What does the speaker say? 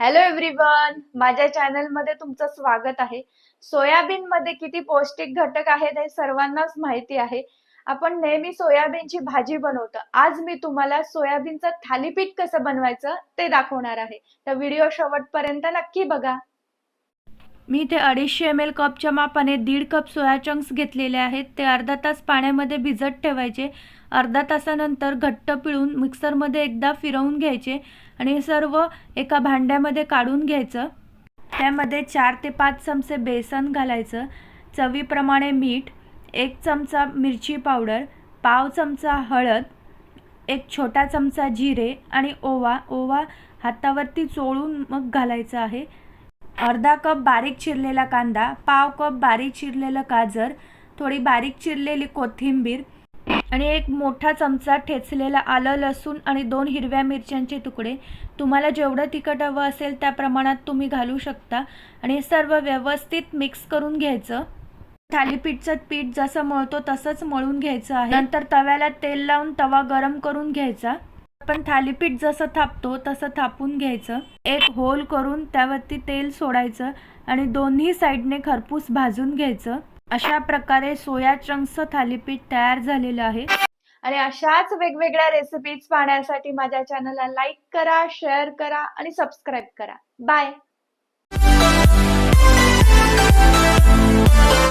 Hello everyone माझ्या चॅनलमध्ये तुमचं स्वागत आहे. सोयाबीन मध्ये किती पौष्टिक घटक आहेत हे सर्वांनाच माहिती आहे. आपण नेहमी सोयाबीनची भाजी बनवतो. आज मी तुम्हाला सोयाबीनचं थालीपीठ कसं बनवायचं ते दाखवणार आहे. तर व्हिडिओ शेवटपर्यंत नक्की बघा. मी इथे अडीचशे एम एल कपच्या मापाने दीड कप सोया चंक्स घेतलेले आहेत. ते अर्धा तास पाण्यामध्ये भिजत ठेवायचे. अर्धा तासानंतर घट्ट पिळून मिक्सरमध्ये एकदा फिरवून घ्यायचे आणि हे सर्व एका भांड्यामध्ये काढून घ्यायचं. त्यामध्ये चार ते पाच चमचे बेसन घालायचं. चवीप्रमाणे मीठ एक चमचा मिरची पावडर पाव चमचा हळद एक छोटा चमचा जिरे आणि ओवा. ओवा हातावरती चोळून मग घालायचं आहे. अर्धा कप बारीक चिरलेला कांदा पाव कप बारीक चिरलेलं गाजर थोडी बारीक चिरलेली कोथिंबीर आणि एक मोठा चमचा ठेचलेला आलं लसूण आणि दोन हिरव्या मिरच्यांचे तुकडे. तुम्हाला जेवढं तिखट हवं असेल त्या प्रमाणात तुम्ही घालू शकता आणि हे सर्व व्यवस्थित मिक्स करून घ्यायचं. थालीपीठचं पीठ जसं मळतो तसंच मळून घ्यायचं आहे. नंतर तव्याला तेल लावून तवा गरम करून घ्यायचा. आपण थालीपीठ जसं थापतो तसं थापून घ्यायचं. एक होल करून त्यावरती तेल सोडायचं आणि दोन्ही साईडने खरपूस भाजून घ्यायचं. अशा प्रकारे सोया चंक्सचं थालीपीठ तयार झालेलं आहे. आणि अशाच वेगवेगळ्या रेसिपीज पाहण्यासाठी माझ्या चॅनलला लाईक करा शेअर करा आणि सबस्क्राईब करा. बाय